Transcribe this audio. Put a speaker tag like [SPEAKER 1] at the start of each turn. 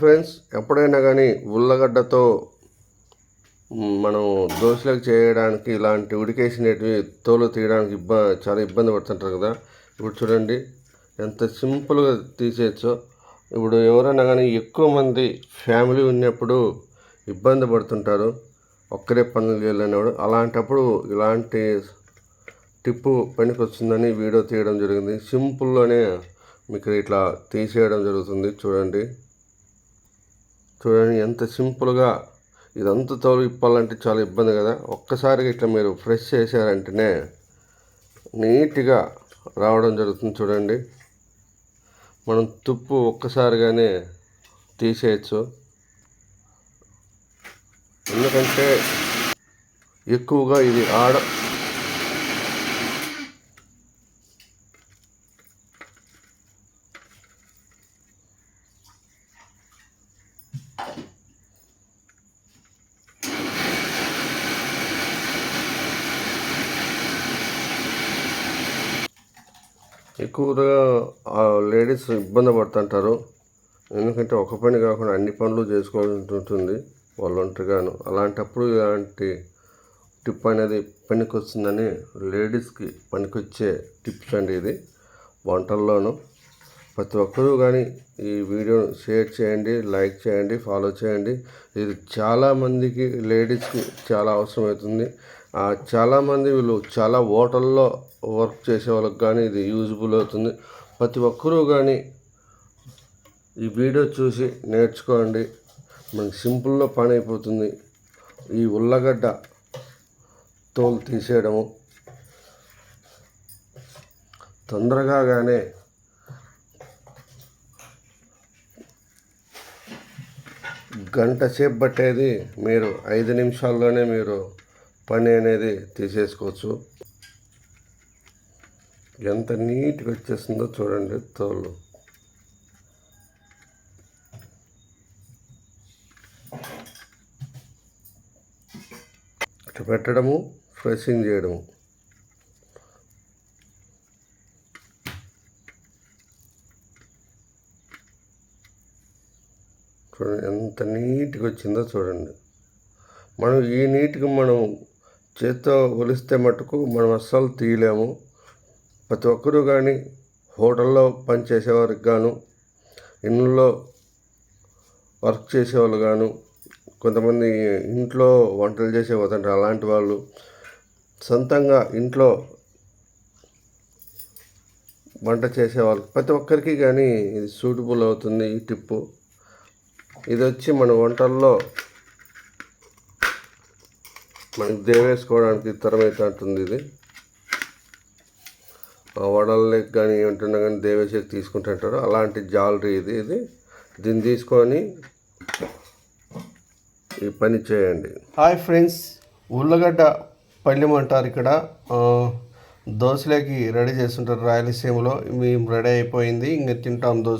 [SPEAKER 1] Friends ఎప్పుడైనా కానీ ఉల్లగడ్డతో మనం దోశలకు చేయడానికి ఇలాంటి ఉడికేసినవి తోలు తీయడానికి ఇబ్బ చాలా ఇబ్బంది పడుతుంటారు కదా. ఇప్పుడు చూడండి ఎంత సింపుల్గా తీసేయచ్చో. ఇప్పుడు ఎవరైనా కానీ ఎక్కువ మంది ఫ్యామిలీ ఉన్నప్పుడు ఇబ్బంది పడుతుంటారు. ఒక్కరే పనులు చేయలేనివాడు అలాంటప్పుడు ఇలాంటి టిప్పు పనికి వస్తుందని వీడియో తీయడం జరిగింది. సింపుల్లోనే మీకు ఇట్లా తీసేయడం జరుగుతుంది. చూడండి. చూడండి ఎంత సింపుల్గా ఇదంతా తోలు ఇప్పాలంటే చాలా ఇబ్బంది కదా. ఒక్కసారిగా ఇట్లా మీరు ఫ్రెష్ చేశారంటేనే నీట్గా రావడం జరుగుతుంది చూడండి. మనం తుప్పు ఒక్కసారిగానే తీసేయచ్చు. ఎందుకంటే ఎక్కువగా ఇది ఆడ ఎక్కువగా లేడీస్ ఇబ్బంది పడుతుంటారు. ఎందుకంటే ఒక పని కాకుండా అన్ని పనులు చేసుకోవాల్సి ఉంటుంది వాళ్ళ ఒంటరిగాను అలాంటప్పుడు ఇలాంటి టిప్ అనేది పనికి వస్తుందని లేడీస్కి పనికొచ్చే టిప్స్ అండి ఇది. వంటల్లోనూ ప్రతి ఒక్కరూ కానీ ఈ వీడియోను షేర్ చేయండి లైక్ చేయండి ఫాలో చేయండి. ఇది చాలామందికి లేడీస్కి చాలా అవసరమవుతుంది. అవుతుంది చాలామంది వీళ్ళు చాలా హోటల్లో వర్క్ చేసే వాళ్ళకి కానీ ఇది యూజ్ఫుల్ అవుతుంది. ప్రతి ఒక్కరూ కానీ ఈ వీడియో చూసి నేర్చుకోండి. మనకి సింపుల్లో పని అయిపోతుంది. ఈ ఉల్లగడ్డ తోలు తీసేయడము. తొందరగా కానీ గంట సేపు పట్టేది మీరు ఐదు నిమిషాల్లోనే మీరు పని అనేది తీసేసుకోవచ్చు. ఎంత నీట్గా వచ్చేస్తుందో చూడండి తోలు. ఇట్లా పెట్టడము ఫ్రెషింగ్ చేయడము. చూడండి ఎంత నీట్గా వచ్చిందో చూడండి. మనం ఈ నీట్గా మనం చేత్తో ఒలిస్తే మటుకు మనం అస్సలు తీయలేము. ప్రతి ఒక్కరూ కానీ హోటల్లో పనిచేసేవారికి గాను ఇళ్ళలో వర్క్ చేసేవాళ్ళు గాను కొంతమంది ఇంట్లో వంటలు చేసే పోతుంటారు అలాంటి వాళ్ళు సొంతంగా ఇంట్లో వంట చేసేవాళ్ళు ప్రతి ఒక్కరికి కానీ ఇది సూటబుల్ అవుతుంది ఈ టిప్పు. ఇది వచ్చి మన వంటల్లో మనకి దేవేసుకోవడానికి తరమైతే ఇది. ఆ వడల్లోకి కానీ ఏమంటున్నా కానీ దేవేశకి తీసుకుంటుంటారు అలాంటి జాలరీ ఇది. ఇది దీన్ని తీసుకొని ఈ పని చేయండి. హాయ్ ఫ్రెండ్స్ ఉల్లగడ్డ పళ్ళెం అంటారు ఇక్కడ. ఆ, దోశలోకి రెడీ చేస్తుంటారు రాయలసీమలో. మేము రెడీ అయిపోయింది. ఇంక తింటాం దోశ